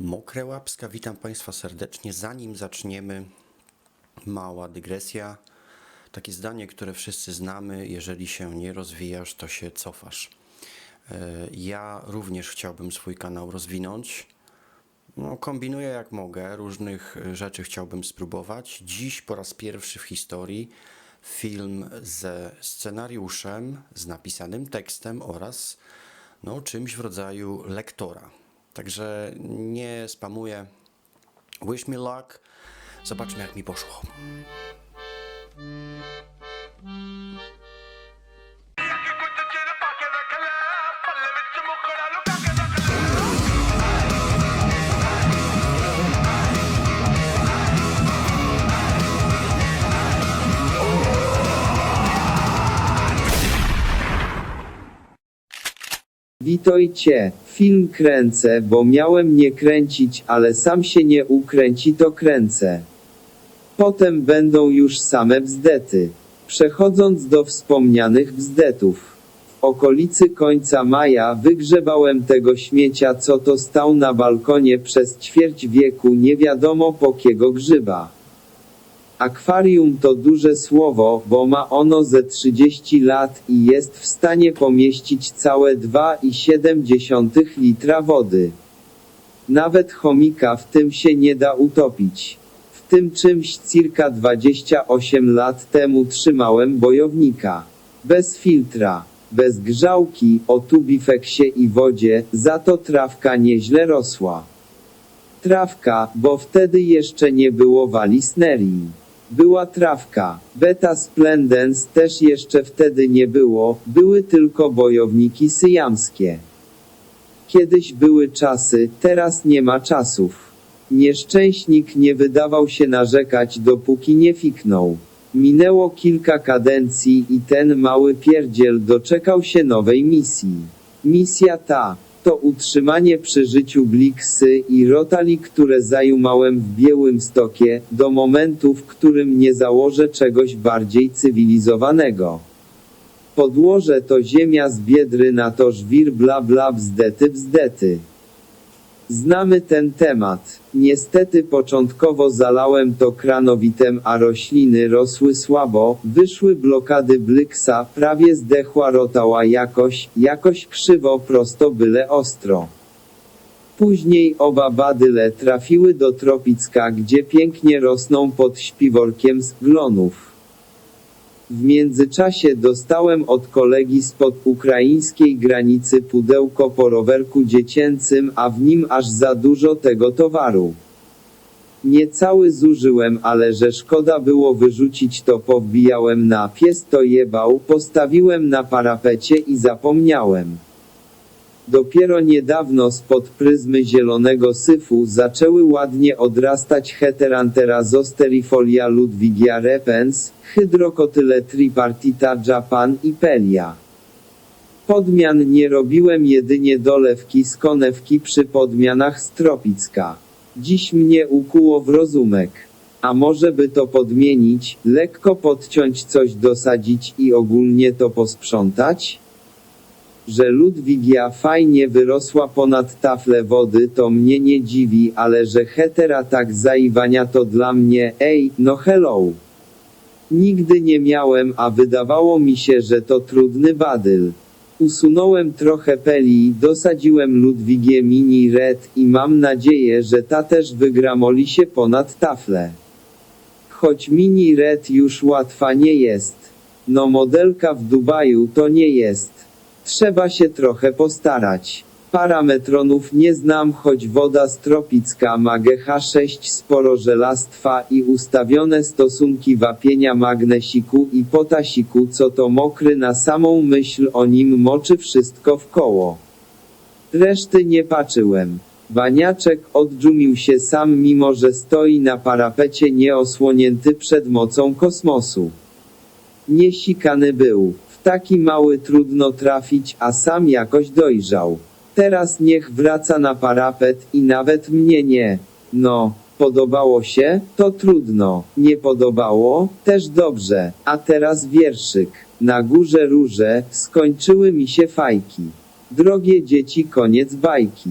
Mokre Łapska, witam Państwa serdecznie. Zanim zaczniemy, mała dygresja. Takie zdanie, które wszyscy znamy: jeżeli się nie rozwijasz, to się cofasz. E, Ja również chciałbym swój kanał rozwinąć. No, kombinuję jak mogę, różnych e, rzeczy chciałbym spróbować. Dziś po raz pierwszy w historii film ze scenariuszem, z napisanym tekstem oraz no, czymś w rodzaju lektora. Także nie spamuję. Wish me luck. Zobaczmy jak mi poszło. Witojcie, film kręcę, bo miałem nie kręcić, ale sam się nie ukręci to kręcę. Potem będą już same bzdety. Przechodząc do wspomnianych bzdetów. W okolicy końca maja wygrzebałem tego śmiecia co to stał na balkonie przez ćwierć wieku nie wiadomo po kiego grzyba. Akwarium to duże słowo, bo ma ono ze 30 lat i jest w stanie pomieścić całe 2,7 litra wody. Nawet chomika w tym się nie da utopić. W tym czymś cirka 28 lat temu trzymałem bojownika. Bez filtra, bez grzałki, o tubifeksie i wodzie, za to trawka nieźle rosła. Trawka, bo wtedy jeszcze nie było walisnerii. Była trawka. Beta splendens też jeszcze wtedy nie było, były tylko bojowniki syjamskie. Kiedyś były czasy, teraz nie ma czasów. Nieszczęśnik nie wydawał się narzekać dopóki nie fiknął. Minęło kilka kadencji i ten mały pierdziel doczekał się nowej misji. Misja ta, to utrzymanie przy życiu Bliksy i Rotali, które zajumałem w Białym Stokie, do momentu, w którym nie założę czegoś bardziej cywilizowanego. Podłoże to ziemia z biedry na to żwir bla bla bzdety bzdety. Znamy ten temat. Niestety początkowo zalałem to kranowitem, a rośliny rosły słabo, wyszły blokady blyksa, prawie zdechła rotała jakoś, jakoś krzywo prosto byle ostro. Później oba badyle trafiły do Tropicka, gdzie pięknie rosną pod śpiworkiem z glonów. W międzyczasie dostałem od kolegi spod ukraińskiej granicy pudełko po rowerku dziecięcym, a w nim aż za dużo tego towaru. Nie cały zużyłem, ale że szkoda było wyrzucić to powbijałem na pies to jebał, postawiłem na parapecie i zapomniałem. Dopiero niedawno spod pryzmy zielonego syfu zaczęły ładnie odrastać Heterantera zosterifolia ludwigia repens, hydrokotyle tripartita japan i pelia. Podmian nie robiłem jedynie dolewki z konewki przy podmianach z Tropicka. Dziś mnie ukuło w rozumek. A może by to podmienić, lekko podciąć coś dosadzić i ogólnie to posprzątać? Że Ludwigia fajnie wyrosła ponad taflę wody to mnie nie dziwi, ale że hetera tak zaiwania to dla mnie, ej, no hello. Nigdy nie miałem, a wydawało mi się, że to trudny badyl. Usunąłem trochę peli, dosadziłem Ludwigię Mini Red i mam nadzieję, że ta też wygramoli się ponad taflę. Choć Mini Red już łatwa nie jest. No modelka w Dubaju to nie jest. Trzeba się trochę postarać. Parametronów nie znam, choć woda stropicka ma GH6 sporo żelastwa i ustawione stosunki wapienia magnesiku i potasiku, co to mokry na samą myśl o nim moczy wszystko w koło. Reszty nie patrzyłem. Baniaczek odżumił się sam mimo że stoi na parapecie nieosłonięty przed mocą kosmosu. Niesikany był. Taki mały trudno trafić, a sam jakoś dojrzał. Teraz niech wraca na parapet i nawet mnie nie. No, podobało się? To trudno. Nie podobało? Też dobrze. A teraz wierszyk. Na górze róże, skończyły mi się fajki. Drogie dzieci, koniec bajki.